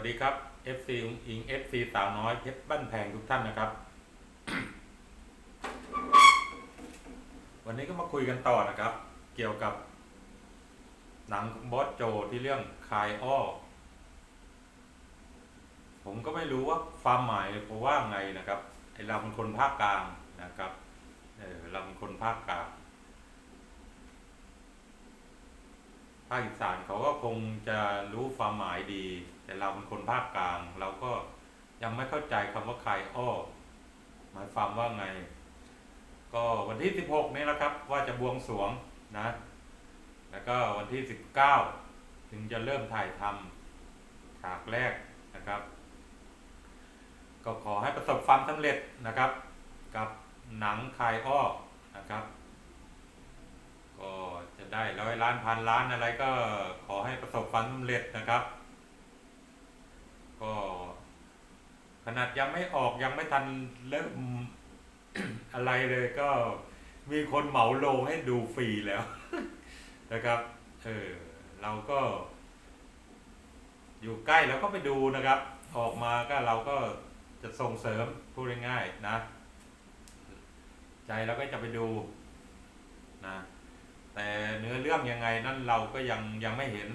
วัสดีครับ FC อุงอิง FC สาวน้อยเพชรบ้านแพงทุกท่านนะครับ วันนี้ก็มาคุยกันต่อนะครับ เกี่ยวกับ หนังของบอสโจที่เรื่องคายอ้อ ผมก็ไม่รู้ว่าความหมายเพราะว่าไงนะครับไอเราเป็นคนภาคกลางนะครับเออเราเป็นคนภาคกลางภาคอีสานเขาก็คงจะรู้ความหมายดี แต่เราเป็นคนภาคกลาง เราก็ยังไม่เข้าใจคำว่าคายอ้อหมายความว่าไง ก็วันที่ 16 นี้แหละครับ ว่าจะบวงสรวงนะ แล้วก็วันที่ 19 ถึงจะเริ่มถ่ายทำฉากแรกนะครับ ก็ขอให้ประสบความสำเร็จนะครับ กับหนังคายอ้อนะครับ ก็จะได้ร้อยล้านพันล้านอะไรก็ขอให้ประสบความสำเร็จนะครับ ก็ ขนาดยังไม่ออกยังไม่ทันเริ่ม อะไรเลยก็มีคนเหมาโลงให้ดูฟรีแล้ว นะครับ เออเราก็ อยู่ใกล้แล้วก็ไปดูนะครับ ออกมาก็เราก็จะส่งเสริมพูดง่ายๆนะ ใจเราก็จะไปดูนะแต่เนื้อเรื่องยังไงนั่นเราก็ยังยังไม่เห็น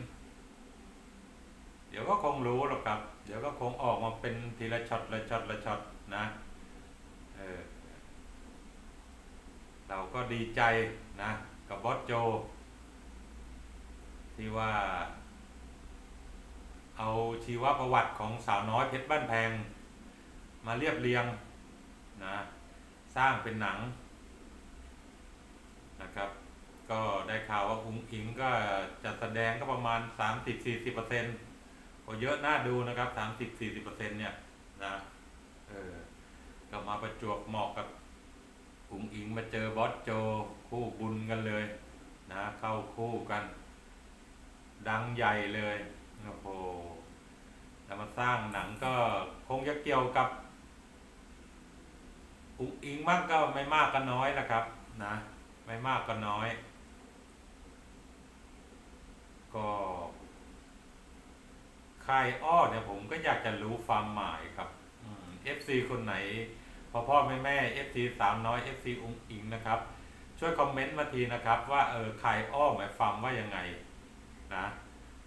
ดี๋ยวก็คงรู้หรอกครับ เดี๋ยวก็คงออกมาเป็นทีละช็อตละช็อตละช็อตนะเออเราก็ดีใจนะกับบอสโจ ที่ว่า เอาชีวประวัติของสาวน้อยเพชรบ้านแพง มาเรียบเรียงนะสร้างเป็นหนังนะครับ ก็ได้ข่าวว่าอุ้งอิงก็จะแสดงก็ประมาณ 30-40% ก็เยอะน่าดูนะครับ30-40%เนี่ยนะเออก็มาประจวบเหมาะกับอุ้งอิงมาเจอบอสโจคู่บุญกันเลยนะเข้าคู่กัน ดังใหญ่เลยโอ้โหแล้วมาสร้างหนังก็คงจะเกี่ยวกับอุ้งอิงมากก็ไม่มากก็น้อยนะครับนะไม่มากก็น้อย ก็ ค่ายอ้อเนี่ยผมก็อยากจะรู้ความหมายครับเอฟซีคนไหนพ่อพ่อแม่แม่เอฟซีสามน้อยเอฟซีอุ้งอิงนะครับ ช่วยคอมเมนต์มาทีนะครับ ว่าเออคายอ้อหมายความว่ายังไงนะ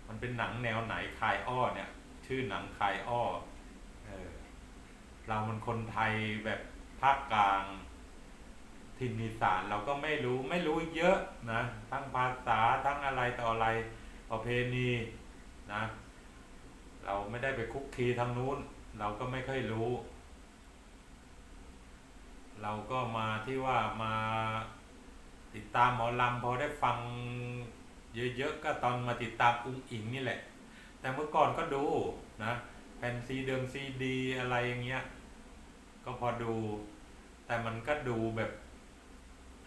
มันเป็นหนังแนวไหนคายอ้อเนี่ย ชื่อหนังคายอ้อเออเรามันคนไทยแบบภาคกลางถิ่นอีสานเราก็ไม่รู้ไม่รู้เยอะนะ ทั้งภาษาทั้งอะไรต่ออะไรประเพณีนะ เราไม่ได้ไปคุกคีทางนู้น เราก็ไม่ค่อยรู้ เราก็มาที่ว่ามาติดตามหมอลำพอได้ฟังเยอะๆก็ตอนมาติดตามอุ้งอิงนี่แหละ แต่เมื่อก่อนก็ดูนะแผ่นซีเดิมซีดีอะไรอย่างเงี้ย ก็พอดู แต่มันก็ดูแบบ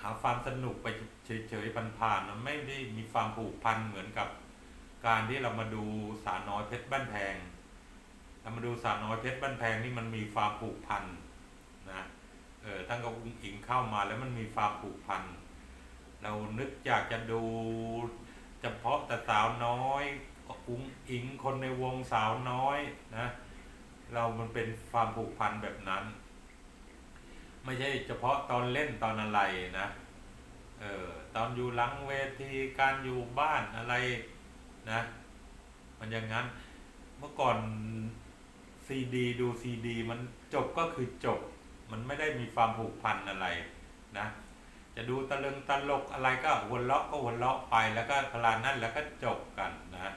หาความสนุกไปเฉยๆผ่านๆมันไม่ได้มีความผูกพันเหมือนกับ การที่เรามาดูสาวน้อยเพชรบ้านแพงเรามาดูสาวน้อยเพชรบ้านแพงนี่มันมีความผูกพันนะเออตั้งกับอุ้งอิงเข้ามาแล้วมันมีความผูกพันเรานึกอยากจะดูเฉพาะแต่สาวน้อยอุ้งอิงคนในวงสาวน้อยนะเรามันเป็นความผูกพันแบบนั้น ไม่ใช่เฉพาะตอนเล่นตอนอะไรนะเออตอนอยู่หลังเวทีการอยู่บ้านอะไร นะ มันอย่างนั้นเมื่อก่อนซีดีดูซีดีมันจบก็คือจบ มันไม่ได้มีความผูกพันอะไรนะ จะดูตะลึงตลกอะไรก็หัวเราะก็หัวเราะไปแล้วก็พลานนั่นแล้วก็จบกันนะ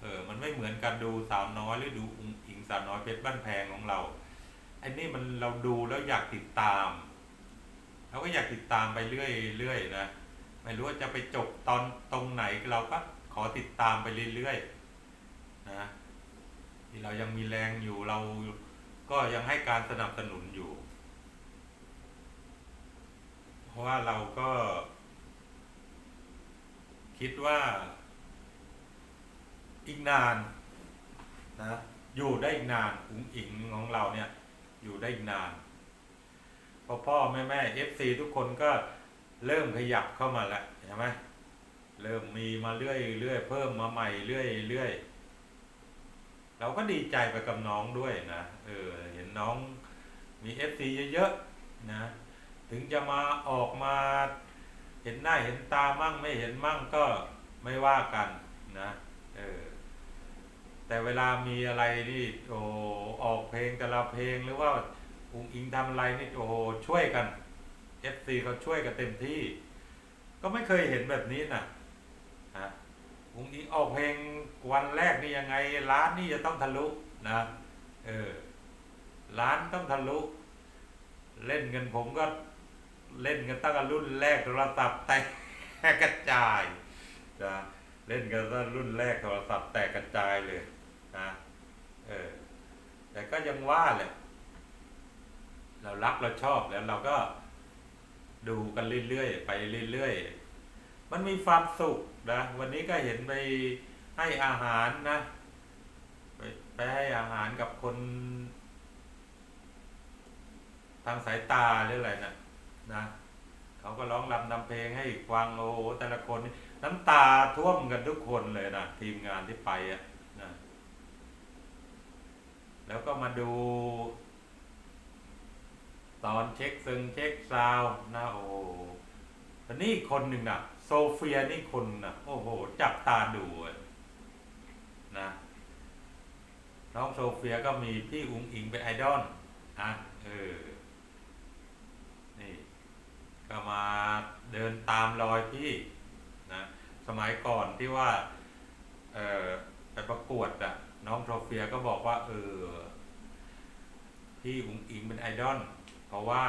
เออมันไม่เหมือนกันดูสาวน้อยหรือดูอุ้งอิงสาวน้อยเพชรบ้านแพงของเราไอ้นี่มันเราดูแล้วอยากติดตามเราก็อยากติดตามไปเรื่อยเรื่อยนะไม่รู้ว่าจะไปจบตอนตรงไหนเราก็ อติดตามไปเรื่อยๆนะที่เรายังมีแรงอยู่เราก็ยังให้การสนับสนุนอยู่ เพราะว่าเราก็ คิดว่าอีกนานนะอยู่ได้อีกนานอุ๋งอิงของเราเนี่ย อยู่ได้อีกนานพ่อพ่อแม่แม่เอฟซีทุกคนก็เริ่มขยับเข้ามาแล้วใช่ไหม เริ่มมีมาเรื่อยเรื่อยเพิ่มมาใหม่เรื่อยเรื่อยเราก็ดีใจไปกับน้องด้วยนะเออเห็นน้องมีเอฟซีเยอะๆนะถึงจะมาออกมาเห็นหน้าเห็นตามั่งไม่เห็นมั่งก็ไม่ว่ากันนะเออแต่เวลามีอะไรนี่โอ้ออกเพลงแต่ละเพลงหรือว่าอุงอิงทำอะไรนี่โอ้ช่วยกันเอฟซีเขาช่วยกันเต็มที่ ก็ไม่เคยเห็นแบบนี้นะฮะ อุ้งอิงออกเพลงวันแรกนี่ยังไง ร้านนี่จะต้องทะลุนะเออร้านต้องทะลุ เล่นกันผมก็เล่นกันตั้งแต่รุ่นแรกโทรศัพท์แตกกระจายนะเล่นกันตั้งรุ่นแรกโทรศัพท์แตกกระจายเลยนะเออแต่ก็ยังว่าแหละเรารักเราชอบแล้วเราก็ดูกันเรื่อยๆไปเรื่อยๆ มันมีความสุขนะวันนี้ก็เห็นไปให้อาหารนะไปไปให้อาหารกับคน ทางสายตาหรืออะไรนะนะเขาก็ร้องรำนำเพลงให้ฟังโอ้โหแต่ละคนน้ำตาท่วมกันทุกคนเลยนะทีมงานที่ไปอะนะแล้วก็มาดู ตอนเช็คซึงเช็คซาวนะโอ้แต่นี่คนหนึ่งนะ โซเฟียนี่คนนะโอ้โห จับตาดูนะน้องโซเฟียก็มีพี่อุ๋งอิงเป็นไอดอลนะเออ นี่ ก็มาเดินตามรอยพี่นะสมัยก่อนที่ว่าเออไปประกวดอะน้องโซเฟียก็บอกว่า เออ พี่อุ๋งอิงเป็นไอดอลเพราะว่า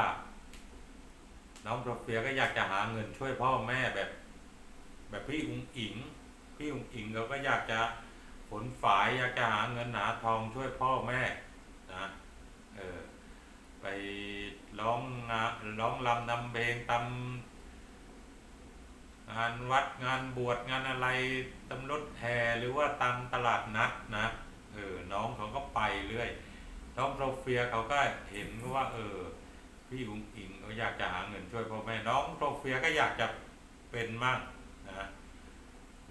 น้องโซเฟียก็อยากจะหาเงินช่วยพ่อแม่แบบ แบบพี่อุ๋งอิง พี่อุ๋งอิงเขาก็อยากจะผลฝายอยากจะหาเงินหาทองช่วยพ่อแม่นะเออไปร้องงานร้องรำนำเพลงตำงานวัดงานบวชงานอะไรตำรถแห่หรือว่าตามตลาดนัดนะเออน้องเขาก็ไปเรื่อยน้องโซเฟียเขาก็เห็นว่า เออ พี่อุ๋งอิงเขาอยากจะหาเงินช่วยพ่อแม่น้องโซเฟียก็อยากจะเป็นมั่ง นะ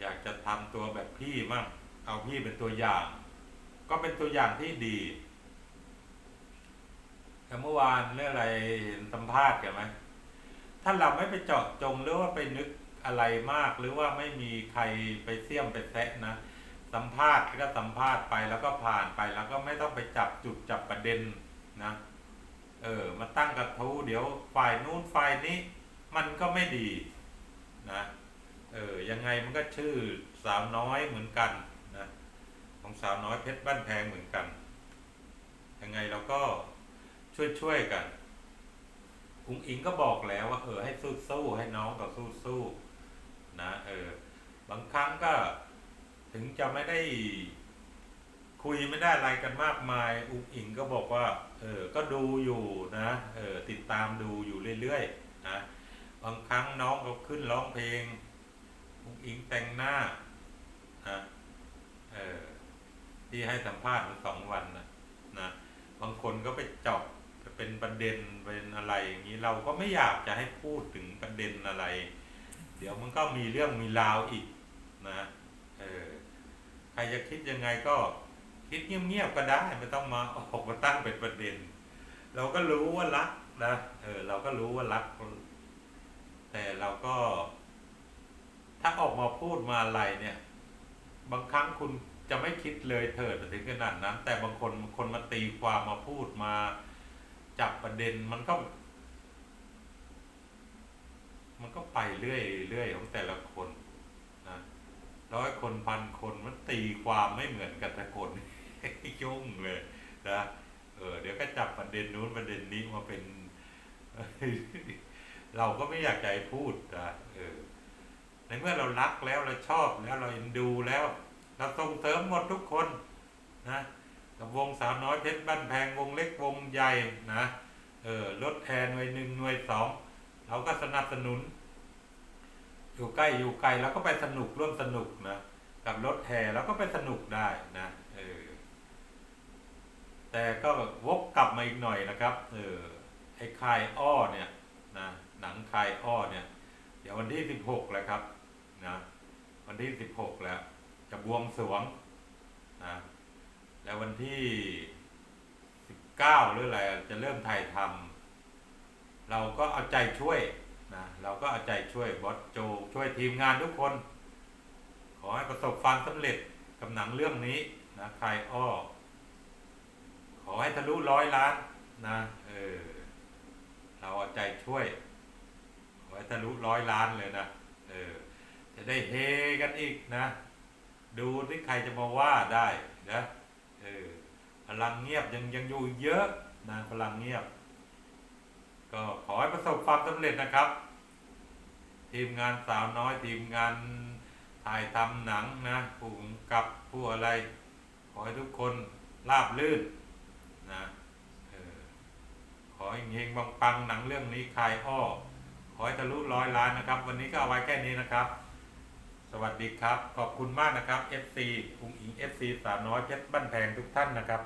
อยากจะทำตัวแบบพี่มั่งเอาพี่เป็นตัวอย่าง ก็เป็นตัวอย่างที่ดีแต่เมื่อวานเรื่องอะไรเห็นสัมภาษณ์กันไหมถ้าเราไม่ไปเจาะจงหรือว่าไปนึกอะไรมาก หรือว่าไม่มีใครไปเสี่ยมไปแซะนะสัมภาษณ์ก็สัมภาษณ์ไปแล้วก็ผ่านไปแล้วก็ไม่ต้องไปจับจุดจับประเด็นนะ เออมาตั้งกระทู้เดี๋ยวฝ่ายนู้นฝ่ายนี้ มันก็ไม่ดีนะ ยังไงมันก็ชื่อสาวน้อยเหมือนกันนะของสาวน้อยเพชรบ้านแพงเหมือนกัน ยังไงเราก็ช่วยช่วยๆกันอุ๋งอิงก็บอกแล้วว่าเออให้สู้สู้ๆให้น้องก็สู้สู้ๆนะเออบางครั้งก็ถึงจะไม่ได้คุยไม่ได้อะไรกันมากมาย อุ๋งอิงก็บอกว่า เออก็ดูอยู่นะเออติดตามดูอยู่เรื่อยๆนะบางครั้งน้องเขาขึ้นร้องเพลง อุ๋งอิงแต่งหน้านะเออที่ให้สัมภาษณ์มาสองวันนะนะบางคนก็ไปเจาะเป็นประเด็นเป็นอะไรอย่างนี้เราก็ไม่อยากจะให้พูดถึงประเด็นอะไร เดี๋ยวมันก็มีเรื่องมีราวอีกนะเออใครจะคิดยังไงก็คิดเงียบๆก็ได้ไม่ต้องมาออกมาตั้งเป็นประเด็น เราก็รู้ว่ารักนะเออเราก็รู้ว่ารัก แต่เราก็ ถ้าออกมาพูดมาอะไรเนี่ย บางครั้งคุณจะไม่คิดเลยเถิดถึงขนาดนั้น แต่บางคนคนมาตีความมาพูดมาจับประเด็นมันก็ มันก็ไปเรื่อยเรื่อยของแต่ละคนนะร้อยคนพันคนมันตีความไม่เหมือนกันแต่คนยุ่งเลยนะเออเดี๋ยวก็จับประเด็นนู้นประเด็นนี้มาเป็น เราก็ไม่อยากใจพูดนะเออ ในเมื่อเรารักแล้วเราชอบแล้วเราเอ็นดูแล้ว เราส่งเสริมหมดทุกคนนะกับวงสาวน้อยเพชรบ้านแพงวงเล็กวงใหญ่นะเออรถแทนหน่วยหนึ่งหน่วยสองเราก็สนับสนุน อยู่ใกล้อยู่ไกลเราก็ไปสนุกร่วมสนุกนะกับรถแห่เราก็ไปสนุกได้นะเออแต่ก็วกกลับมาอีกหน่อยนะครับ เออไอ้คายอ้อเนี่ยนะหนังคายอ้อเนี่ย เดี๋ยววันที่สิบหกแล้วครับ นะวันที่สิบหกแล้ว จะบวงสรวงนะแล้ววันที่สิบเก้าหรืออะไรจะเริ่มถ่ายทำเราก็เอาใจช่วยนะเราก็เอาใจช่วยบอสโจช่วยทีมงานทุกคน ขอให้ประสบความสำเร็จกับหนังเรื่องนี้นะใครอ้อขอให้ทะลุร้อยล้านนะเออเราเอาใจช่วย ขอให้ทะลุร้อยล้านเลยนะเออ จะได้เฮกันอีกนะ ดูที่ใครจะมาว่าได้นะเออพลังเงียบยังยังอยู่เยอะนะพลังเงียบ ก็ขอให้ประสบความสำเร็จนะครับ ทีมงานสาวน้อยทีมงานถ่ายทำหนังนะผู้กับผู้อะไร ขอให้ทุกคนราบลื่นนะออขอให้เฮงๆปังหนังเรื่องนี้คลายอ้อขอให้ทะลุร้อยล้านนะครับ วันนี้ก็เอาไว้แค่นี้นะครับ วัสดีครับ ขอบคุณมากนะครับ FC คุงอิง FC สาวน้อยเพชรบ้านแพงทุกท่านนะครับ